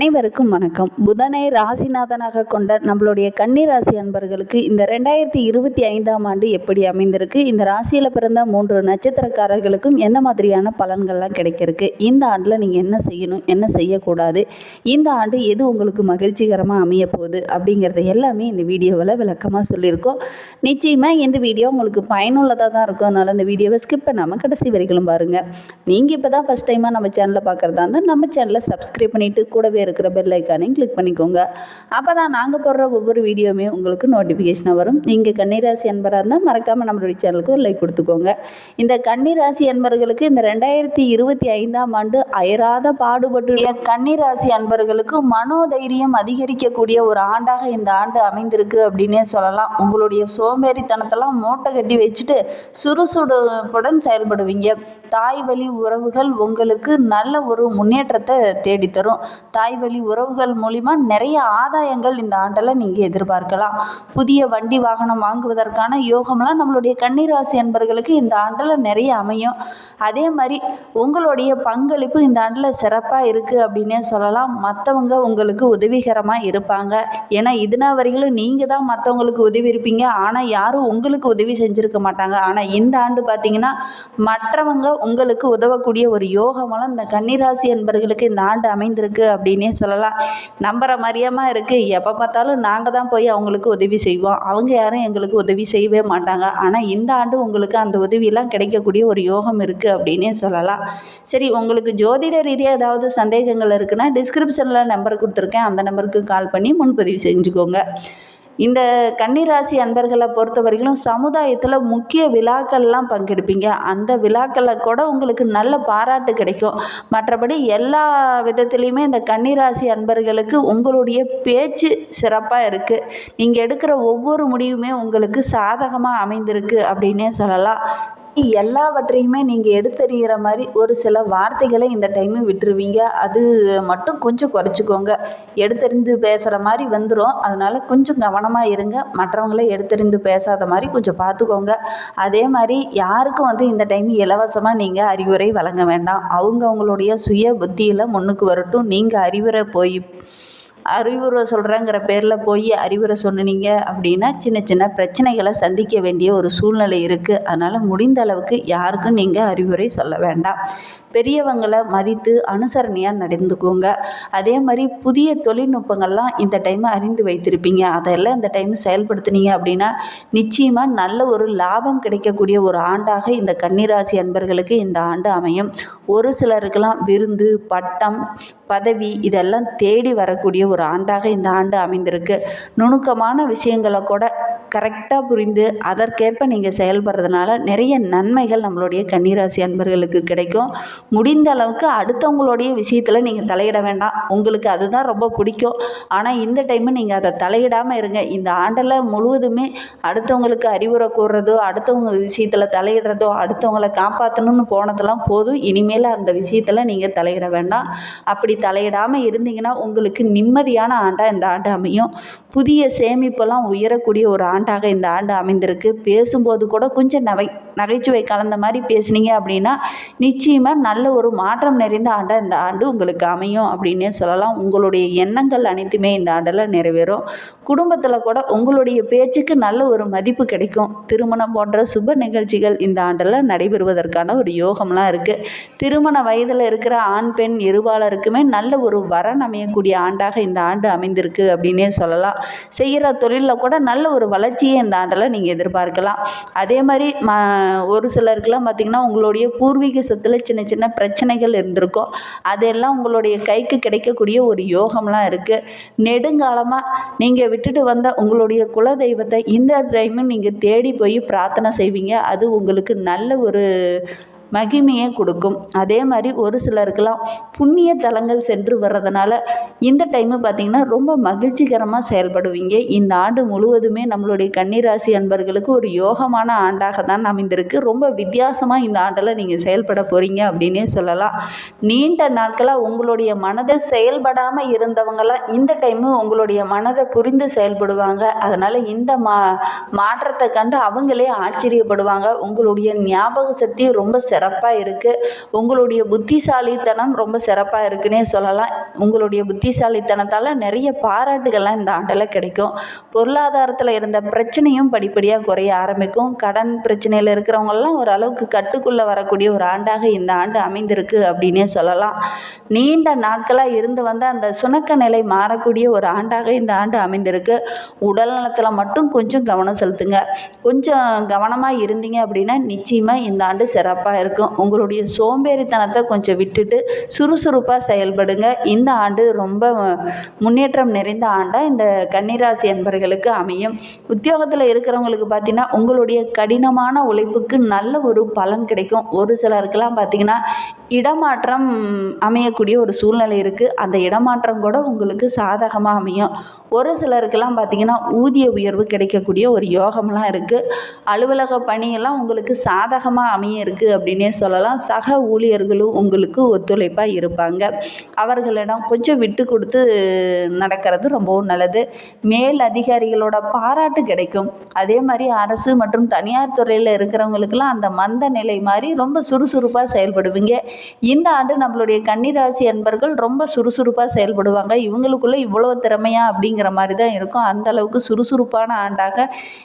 அனைவருக்கும் வணக்கம். புதனை ராசிநாதனாக கொண்ட நம்மளுடைய கன்னி ராசி அன்பர்களுக்கு இந்த ரெண்டாயிரத்தி இருபத்தி ஐந்தாம் ஆண்டு எப்படி அமைந்திருக்கு? இந்த ராசியில் பிறந்த மூன்று நட்சத்திரக்காரர்களுக்கும் எந்த மாதிரியான பலன்கள்லாம் கிடைக்கிறதுக்கு இந்த ஆண்டில் நீங்கள் என்ன செய்யணும்? என்ன செய்யக்கூடாது? இந்த ஆண்டு எது உங்களுக்கு மகிழ்ச்சிகரமாக அமைய போகுது அப்படிங்கிறத எல்லாமே இந்த வீடியோவில் விளக்கமாக சொல்லியிருக்கோம். நிச்சயமாக இந்த வீடியோ உங்களுக்கு பயனுள்ளதாக தான் இருக்கும். அதனால் இந்த வீடியோவை ஸ்கிப் பண்ணாமல் கடைசி வரைக்கும் பாருங்கள் நீங்கள் இப்போ தான் ஃபஸ்ட் டைமாக நம்ம சேனலை பார்க்குறதா இருந்தால் நம்ம சேனலை சப்ஸ்கிரைப் பண்ணிவிட்டு கூடவே இருக்கிற பெல் ஐக்கானையும் கிளிக் பண்ணிக்கோங்க. அப்போ தான் நாங்கள் போடுற ஒவ்வொரு வீடியோவுமே உங்களுக்கு நோட்டிஃபிகேஷனாக வரும். நீங்கள் கன்னிராசி அன்பராக இருந்தால் மறக்காமல் நம்மளுடைய சேனலுக்கு ஒரு லைக் கொடுத்துக்கோங்க. இந்த கன்னிராசி அன்பர்களுக்கு இந்த ரெண்டாயிரத்தி இருபத்தி ஐந்தாம் ஆண்டு அயராத பாடுபட்டு கன்னிராசி அன்பர்களுக்கு மனோதைரியம் அதிகரிக்கக்கூடிய ஒரு ஆண்டாக இந்த ஆண்டு அமைந்திருக்கு அப்படின்னே சொல்லலாம். உங்களுடைய சோம்பேறித்தனத்தெல்லாம் மூட்டை கட்டி வச்சுட்டு சுறுசுறுப்புடன் செயல்படுவீங்க. தாய் வழி உறவுகள் உங்களுக்கு நல்ல ஒரு முன்னேற்றத்தை தேடித்தரும். தாய் வழி உறவுகள் மூலிமா நிறைய ஆதாயங்கள் இந்த ஆண்டில் நீங்கள் எதிர்பார்க்கலாம். புதிய வண்டி வாகனம் வாங்குவதற்கான யோகம்லாம் நம்மளுடைய கன்னிராசி அன்பர்களுக்கு இந்த ஆண்டில் நிறைய அமையும். அதே மாதிரி உங்களுடைய பங்களிப்பு இந்த ஆண்டில் சிறப்பாக இருக்குது அப்படின்னே சொல்லலாம். மற்றவங்க உங்களுக்கு உதவிகரமாக இருப்பாங்க. ஏன்னா இதுனா வரைகளும் நீங்கள் தான் மற்றவங்களுக்கு உதவி இருப்பீங்க. ஆனால் யாரும் உங்களுக்கு உதவி செஞ்சுருக்க மாட்டாங்க. ஆனால் இந்த ஆண்டு பார்த்தீங்கன்னா மற்றவங்க உங்களுக்கு உதவக்கூடிய ஒரு யோகமெல்லாம் இந்த கன்னிராசி என்பர்களுக்கு இந்த ஆண்டு அமைந்திருக்கு அப்படின்னு சொல்லலாம். நம்புகிற மாதிரியாமா இருக்குது எப்போ பார்த்தாலும் நாங்கள் தான் போய் அவங்களுக்கு உதவி செய்வோம். அவங்க யாரும் எங்களுக்கு உதவி செய்யவே மாட்டாங்க. ஆனால் இந்த ஆண்டு உங்களுக்கு அந்த உதவியெல்லாம் கிடைக்கக்கூடிய ஒரு யோகம் இருக்குது அப்படின்னே சொல்லலாம். சரி உங்களுக்கு ஜோதிட ரீதியாக ஏதாவது சந்தேகங்கள் இருக்குன்னா டிஸ்கிரிப்ஷனில் நம்பர் கொடுத்துருக்கேன். அந்த நம்பருக்கு கால் பண்ணி முன்பதிவு செஞ்சுக்கோங்க. இந்த கன்னிராசி அன்பர்களை பொறுத்த வரைக்கும் சமுதாயத்தில் முக்கிய விழாக்கள்லாம் பங்கெடுப்பீங்க. அந்த விழாக்களில் கூட உங்களுக்கு நல்ல பாராட்டு கிடைக்கும். மற்றபடி எல்லா விதத்துலேயுமே இந்த கன்னிராசி அன்பர்களுக்கு உங்களுடைய பேச்சு சிறப்பாக இருக்குது நீங்கள் எடுக்கிற ஒவ்வொரு முடிவுமே உங்களுக்கு சாதகமாக அமைந்திருக்கு அப்படின்னே சொல்லலாம். எல்லாவற்றையுமே நீங்கள் எடுத்தறிகிற மாதிரி ஒரு சில வார்த்தைகளை இந்த டைமு விட்டுருவீங்க. அது மட்டும் கொஞ்சம் குறைச்சிக்கோங்க. எடுத்தறிந்து பேசுகிற மாதிரி வந்துடும் அதனால் கொஞ்சம் கவனமாக இருங்க. மற்றவங்கள எடுத்தறிந்து பேசாத மாதிரி கொஞ்சம் பார்த்துக்கோங்க. அதே மாதிரி யாருக்கும் வந்து இந்த டைம் இலவசமாக நீங்கள் அறிவுரை வழங்க வேண்டாம். அவங்க அவங்களுடைய சுய புத்தியில் முன்னுக்கு வரட்டும். நீங்கள் அறிவுரை போய் அறிவுரை சொல்கிறேங்கிற பேரில் போய் அறிவுரை சொன்னீங்க அப்படின்னா சின்ன சின்ன பிரச்சனைகளை சந்திக்க வேண்டிய ஒரு சூழ்நிலை இருக்குது அதனால் முடிந்த அளவுக்கு யாருக்கும் நீங்கள் அறிவுரை சொல்ல வேண்டாம். பெரியவங்களை மதித்து அனுசரணையாக நடந்துக்கோங்க. அதே மாதிரி புதிய தொழில்நுட்பங்கள்லாம் இந்த டைம் அறிந்து வைத்திருப்பீங்க. அதெல்லாம் இந்த டைம் செயல்படுத்துனீங்க அப்படின்னா நிச்சயமாக நல்ல ஒரு லாபம் கிடைக்கக்கூடிய ஒரு ஆண்டாக இந்த கன்னிராசி அன்பர்களுக்கு இந்த ஆண்டு அமையும். ஒரு சிலருக்கெல்லாம் விருந்து பட்டம் பதவி இதெல்லாம் தேடி வரக்கூடிய ஒரு ஆண்டாக இந்த ஆண்டு அமைந்திருக்கு. நுணுக்கமான விஷயங்களை கூட கரெக்டாக புரிந்து அதற்கேற்ப நீங்கள் செயல்படுறதுனால நிறைய நன்மைகள் நம்மளுடைய கன்னிராசி அன்பர்களுக்கு கிடைக்கும். முடிந்த அளவுக்கு அடுத்தவங்களுடைய விஷயத்தில் நீங்கள் தலையிட வேண்டாம். உங்களுக்கு அதுதான் ரொம்ப பிடிக்கும். ஆனால் இந்த டைமு நீங்கள் அதை தலையிடாமல் இருங்க. இந்த ஆண்டில் முழுவதுமே அடுத்தவங்களுக்கு அறிவுரை கூறுறதோ அடுத்தவங்க விஷயத்தில் தலையிடுறதோ அடுத்தவங்களை காப்பாற்றணும்னு போனதெல்லாம் போதும். இனிமேல் அந்த விஷயத்தில் நீங்கள் தலையிட வேண்டாம். அப்படி தலையிடாமல் இருந்தீங்கன்னா உங்களுக்கு நிம்மதியான ஆண்டாக இந்த ஆண்டு அமையும். புதிய சேமிப்பெல்லாம் உயரக்கூடிய ஒரு ஆண்டு ஆண்டாக இந்த ஆண்டு அமைந்திருக்கு. பேசும்போது கூட கொஞ்சம் நவை நகைச்சுவை கலந்த மாதிரி பேசுனீங்க அப்படின்னா நிச்சயமாக நல்ல ஒரு மாற்றம் நிறைந்த ஆண்டாக இந்த ஆண்டு உங்களுக்கு அமையும் அப்படின்னே சொல்லலாம். உங்களுடைய எண்ணங்கள் அனைத்துமே இந்த ஆண்டில் நிறைவேறும். குடும்பத்தில் கூட உங்களுடைய பேச்சுக்கு நல்ல ஒரு மதிப்பு கிடைக்கும். திருமணம் போன்ற சுப நிகழ்ச்சிகள் இந்த ஆண்டில் நடைபெறுவதற்கான ஒரு யோகம்லாம் இருக்குது திருமண வயதில் இருக்கிற ஆண் பெண் இருபாலருக்குமே நல்ல ஒரு வரன் அமையக்கூடிய ஆண்டாக இந்த ஆண்டு அமைந்திருக்கு அப்படின்னே சொல்லலாம். செய்கிற தொழிலில் கூட நல்ல ஒரு வளர்ச்சியை இந்த ஆண்டில் நீங்கள் எதிர்பார்க்கலாம். அதே மாதிரி ம ஒரு சிலருக்குலாம் பார்த்திங்கன்னா உங்களுடைய பூர்வீக சொத்தில் சின்ன சின்ன பிரச்சனைகள் இருந்திருக்கும். அதெல்லாம் உங்களுடைய கைக்கு கிடைக்கக்கூடிய ஒரு யோகம்லாம் இருக்குது நெடுங்காலமாக நீங்கள் விட்டுட்டு வந்த உங்களுடைய குலதெய்வத்தை இந்த டைமும் நீங்கள் தேடி போய் பிரார்த்தனை செய்வீங்க. அது உங்களுக்கு நல்ல ஒரு மகிமையை கொடுக்கும். அதே மாதிரி ஒரு சிலருக்கெல்லாம் புண்ணிய தலங்கள் சென்று வர்றதுனால இந்த டைமு பார்த்திங்கன்னா ரொம்ப மகிழ்ச்சிகரமாக செயல்படுவீங்க. இந்த ஆண்டு முழுவதுமே நம்மளுடைய கன்னிராசி அன்பர்களுக்கு ஒரு யோகமான ஆண்டாக தான் அமைந்திருக்கு. ரொம்ப வித்தியாசமாக இந்த ஆண்டில் நீங்கள் செயல்பட போகிறீங்க அப்படின்னே சொல்லலாம். நீண்ட நாட்களாக உங்களுடைய மனதை செயல்படாமல் இருந்தவங்களாம் இந்த டைமு உங்களுடைய மனதை புரிந்து செயல்படுவாங்க. அதனால் இந்த மா மாற்றத்தை கண்டு அவங்களே ஆச்சரியப்படுவாங்க. உங்களுடைய ஞாபக சக்தி ரொம்ப சிறப்பாக சிறப்பாக இருக்குது உங்களுடைய புத்திசாலித்தனம் ரொம்ப சிறப்பாக இருக்குன்னே சொல்லலாம். உங்களுடைய புத்திசாலித்தனத்தால் நிறைய பாராட்டுகள்லாம் இந்த ஆண்டில் கிடைக்கும். பொருளாதாரத்தில் இருந்த பிரச்சனையும் படிப்படியாக குறைய ஆரம்பிக்கும். கடன் பிரச்சனையில் இருக்கிறவங்கெல்லாம் ஓரளவுக்கு கட்டுக்குள்ளே வரக்கூடிய ஒரு ஆண்டாக இந்த ஆண்டு அமைந்திருக்கு அப்படின்னே சொல்லலாம். நீண்ட நாட்களாக இருந்து வந்த அந்த சுணக்க நிலை மாறக்கூடிய ஒரு ஆண்டாக இந்த ஆண்டு அமைந்திருக்கு. உடல் நலத்தில் மட்டும் கொஞ்சம் கவனம் செலுத்துங்க. கொஞ்சம் கவனமாக இருந்தீங்க அப்படின்னா நிச்சயமாக இந்த ஆண்டு சிறப்பாக இருக்கும். உங்களுடைய சோம்பேறித்தனத்தை கொஞ்சம் விட்டுட்டு சுறுசுறுப்பாக செயல்படுங்க. இந்த ஆண்டு ரொம்ப முன்னேற்றம் நிறைந்த ஆண்டாக இந்த கன்னிராசி என்பர்களுக்கு அமையும். உத்தியோகத்தில் இருக்கிறவங்களுக்கு பார்த்திங்கன்னா உங்களுடைய கடினமான உழைப்புக்கு நல்ல ஒரு பலன் கிடைக்கும். ஒரு சிலருக்கெல்லாம் பார்த்திங்கன்னா இடமாற்றம் அமையக்கூடிய ஒரு சூழ்நிலை இருக்குது அந்த இடமாற்றம் கூட உங்களுக்கு சாதகமாக அமையும். ஒரு சிலருக்கெல்லாம் பார்த்தீங்கன்னா ஊதிய உயர்வு கிடைக்கக்கூடிய ஒரு யோகம்லாம் இருக்குது அலுவலக பணியெல்லாம் உங்களுக்கு சாதகமாக அமைய இருக்குது அப்படின்னே சொல்லலாம். சக ஊழியர்களும் உங்களுக்கு ஒத்துழைப்பாக இருப்பாங்க. அவர்களிடம் கொஞ்சம் விட்டு கொடுத்து நடக்கிறது ரொம்பவும் நல்லது. மேல் அதிகாரிகளோட பாராட்டு கிடைக்கும். அதே மாதிரி அரசு மற்றும் தனியார் துறையில் இருக்கிறவங்களுக்கெல்லாம் அந்த மந்த நிலை மாதிரி ரொம்ப சுறுசுறுப்பாக செயல்படுவீங்க. இந்த ஆண்டு நம்மளுடைய கன்னிராசி அன்பர்கள் ரொம்ப சுறுசுறுப்பாக செயல்படுவாங்க. இவங்களுக்குள்ள இவ்வளோ திறமையா அப்படிங்கிற மாதிரி தான் இருக்கும். அந்த அளவுக்கு சுறுசுறுப்பான ஆண்டாக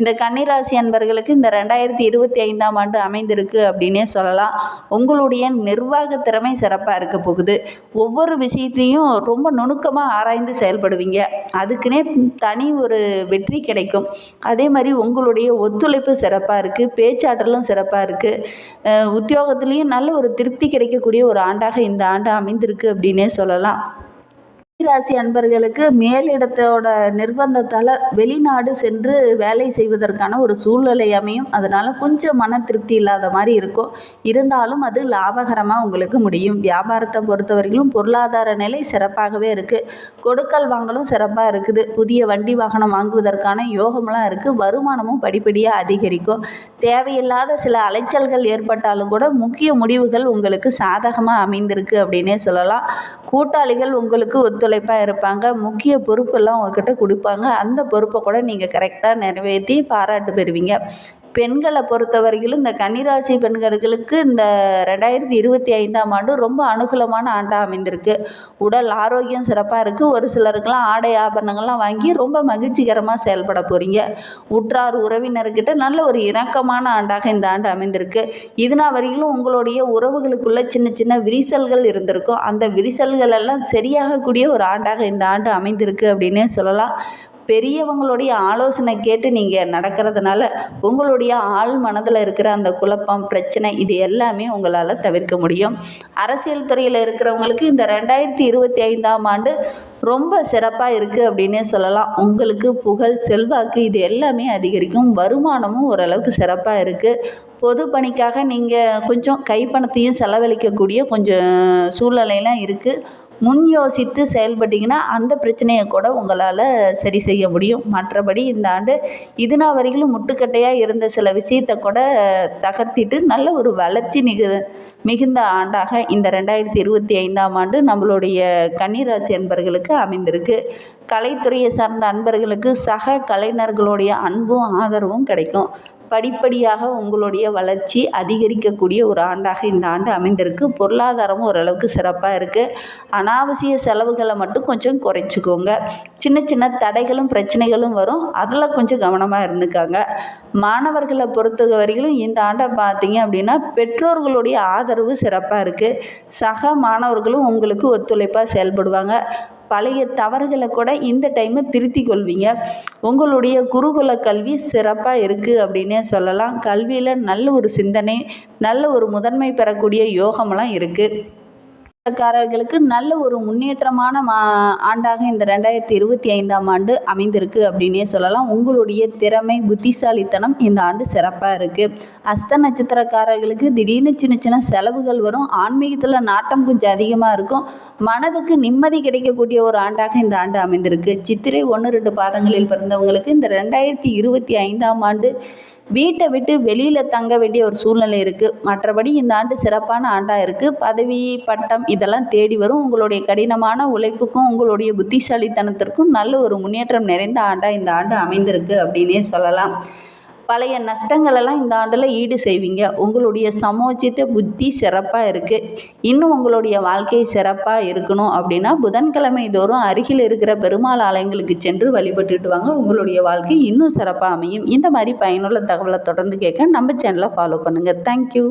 இந்த கன்னிராசி அன்பர்களுக்கு இந்த ரெண்டாயிரத்தி இருபத்தி ஐந்தாம் ஆண்டு அமைந்திருக்கு அப்படின்னே சொல்லலாம். உங்களுடைய நிர்வாக திறமை சிறப்பாக இருக்க போகுது. ஒவ்வொரு விஷயத்தையும் ரொம்ப நுணுக்கமாக ஆராய்ந்து செயல்படுவீங்க. அதுக்குன்னே தனி ஒரு வெற்றி கிடைக்கும். அதே மாதிரி உங்களுடைய ஒத்துழைப்பு சிறப்பாக இருக்குது பேச்சாற்றலும் சிறப்பாக இருக்குது உத்தியோகத்துலேயும் நல்ல ஒரு திருப்தி கிடைக்கக்கூடிய ஒரு ஆண்டாக இந்த ஆண்டு அமைந்திருக்கு அப்படின்னே சொல்லலாம். ராசி அன்பர்களுக்கு மேலிடத்தோட நிர்பந்தத்தால் வெளிநாடு சென்று வேலை செய்வதற்கான ஒரு சூழ்நிலை அமையும். அதனால் கொஞ்சம் மன திருப்தி இல்லாத மாதிரி இருக்கும். இருந்தாலும் அது லாபகரமாக உங்களுக்கு முடியும். வியாபாரத்தை பொறுத்தவரையிலும் பொருளாதார நிலை சிறப்பாகவே இருக்குது கொடுக்கல் வாங்கலும் சிறப்பாக இருக்குது. புதிய வண்டி வாகனம் வாங்குவதற்கான யோகமெலாம் இருக்குது வருமானமும் படிப்படியாக அதிகரிக்கும். தேவையில்லாத சில அலைச்சல்கள் ஏற்பட்டாலும் கூட முக்கிய முடிவுகள் உங்களுக்கு சாதகமாக அமைந்திருக்கு அப்படின்னே சொல்லலாம். கூட்டாளிகள் உங்களுக்கு ஒத்து ஒத்துழைப்பாக இருப்பாங்க. முக்கிய பொறுப்பெல்லாம் உங்ககிட்ட கொடுப்பாங்க. அந்த பொறுப்பை கூட நீங்கள் கரெக்டாக நிறைவேற்றி பாராட்டு பெறுவீங்க. பெண்களை பொறுத்தவரையிலும் இந்த கன்னிராசி பெண்களுக்கு இந்த ரெண்டாயிரத்தி இருபத்தி ஐந்தாம் ஆண்டு ரொம்ப அனுகூலமான ஆண்டாக அமைந்திருக்கு. உடல் ஆரோக்கியம் சிறப்பாக இருக்குது ஒரு சிலருக்கெல்லாம் ஆடை ஆபரணங்கள்லாம் வாங்கி ரொம்ப மகிழ்ச்சிகரமாக செயல்பட போகிறீங்க உற்றார் உறவினர்கிட்ட நல்ல ஒரு இணக்கமான ஆண்டாக இந்த ஆண்டு அமைந்திருக்கு. இதுனா வரையிலும் உங்களுடைய உறவுகளுக்குள்ள சின்ன சின்ன விரிசல்கள் இருந்திருக்கும். அந்த விரிசல்கள் எல்லாம் சரியாகக்கூடிய ஒரு ஆண்டாக இந்த ஆண்டு அமைந்திருக்கு அப்படின்னே சொல்லலாம். பெரியவங்களுடைய ஆலோசனை கேட்டு நீங்கள் நடக்கிறதுனால உங்களுடைய ஆள் மனதில் இருக்கிற அந்த குழப்பம் பிரச்சனை இது எல்லாமே உங்களால் தவிர்க்க முடியும். அரசியல் துறையில் இருக்கிறவங்களுக்கு இந்த ரெண்டாயிரத்தி இருபத்தி ஐந்தாம் ஆண்டு ரொம்ப சிறப்பாக இருக்குது அப்படின்னே சொல்லலாம். உங்களுக்கு புகழ் செல்வாக்கு இது எல்லாமே அதிகரிக்கும். வருமானமும் ஓரளவுக்கு சிறப்பாக இருக்குது பொது பணிக்காக நீங்கள் கொஞ்சம் கைப்பணத்தையும் செலவழிக்கக்கூடிய கொஞ்சம் சூழ்நிலையெல்லாம் இருக்குது முன் யோசித்து செயல்பட்டிங்கன்னா அந்த பிரச்சனையை கூட உங்களால் சரி செய்ய முடியும். மற்றபடி இந்த ஆண்டு இதுனா வரையிலும் முட்டுக்கட்டையாக இருந்த சில விஷயத்தை கூட தகர்த்திட்டு நல்ல ஒரு வளர்ச்சி மிகு மிகுந்த ஆண்டாக இந்த ரெண்டாயிரத்தி இருபத்தி ஐந்தாம் ஆண்டு நம்மளுடைய கன்னிராசி அன்பர்களுக்கு அமைந்திருக்கு. கலைத்துறையை சார்ந்த அன்பர்களுக்கு சக கலைஞர்களுடைய அன்பும் ஆதரவும் கிடைக்கும். படிப்படியாக உங்களுடைய வளர்ச்சி அதிகரிக்கக்கூடிய ஒரு ஆண்டாக இந்த ஆண்டு அமைந்திருக்கு. பொருளாதாரமும் ஓரளவுக்கு சிறப்பாக இருக்குது அனாவசிய செலவுகளை மட்டும் கொஞ்சம் குறைச்சிக்கோங்க. சின்ன சின்ன தடைகளும் பிரச்சனைகளும் வரும். அதில் கொஞ்சம் கவனமாக இருந்துக்காங்க. மாணவர்களை பொறுத்த வரையிலும் இந்த ஆண்டை பார்த்தீங்க அப்படின்னா பெற்றோர்களுடைய ஆதரவு சிறப்பாக இருக்குது சக மாணவர்களும் உங்களுக்கு ஒத்துழைப்பாக செயல்படுவாங்க. பழைய தவறுகளை கூட இந்த டைமு திருத்தி கொள்வீங்க. உங்களுடைய குருகுல கல்வி சிறப்பாக இருக்குது அப்படின்னே சொல்லலாம். கல்வியில் நல்ல ஒரு சிந்தனை நல்ல ஒரு முதன்மை பெறக்கூடிய யோகமெல்லாம் இருக்குது காரர்களுக்கு நல்ல ஒரு முன்னேற்றமான மா ஆண்டாக இந்த ரெண்டாயிரத்தி இருபத்தி ஐந்தாம் ஆண்டு அமைந்திருக்கு அப்படின்னே சொல்லலாம். உங்களுடைய திறமை புத்திசாலித்தனம் இந்த ஆண்டு சிறப்பாக இருக்குது அஸ்த நட்சத்திரக்காரர்களுக்கு திடீர்னு சின்ன சின்ன செலவுகள் வரும். ஆன்மீகத்தில் நாட்டம் கொஞ்சம் அதிகமாக இருக்கும். மனதுக்கு நிம்மதி கிடைக்கக்கூடிய ஒரு ஆண்டாக இந்த ஆண்டு அமைந்திருக்கு. சித்திரை ஒன்று ரெண்டு பாதங்களில் பிறந்தவங்களுக்கு இந்த ரெண்டாயிரத்தி இருபத்தி ஐந்தாம் ஆண்டு வீட்டை விட்டு வெளியில் தங்க வேண்டிய ஒரு சூழ்நிலை இருக்குது மற்றபடி இந்த ஆண்டு சிறப்பான ஆண்டாக இருக்குது பதவி பட்டம் இதெல்லாம் தேடி வரும். உங்களுடைய கடினமான உழைப்புக்கும் உங்களுடைய புத்திசாலித்தனத்திற்கும் நல்ல ஒரு முன்னேற்றம் நிறைந்த ஆண்டாக இந்த ஆண்டு அமைந்திருக்கு அப்படின்னே சொல்லலாம். பழைய நஷ்டங்களெல்லாம் இந்த ஆண்டில் ஈடு செய்வீங்க. உங்களுடைய சமோச்சித்த புத்தி சிறப்பாக இருக்குது இன்னும் உங்களுடைய வாழ்க்கை சிறப்பாக இருக்கணும் அப்படின்னா புதன்கிழமை தோறும் அருகில் இருக்கிற பெருமாள் ஆலயங்களுக்கு சென்று வழிபட்டுட்டு வாங்க. உங்களுடைய வாழ்க்கை இன்னும் சிறப்பாக அமையும். இந்த மாதிரி பயனுள்ள தகவலை தொடர்ந்து கேட்க நம்ம சேனலை ஃபாலோ பண்ணுங்கள் தேங்க்யூ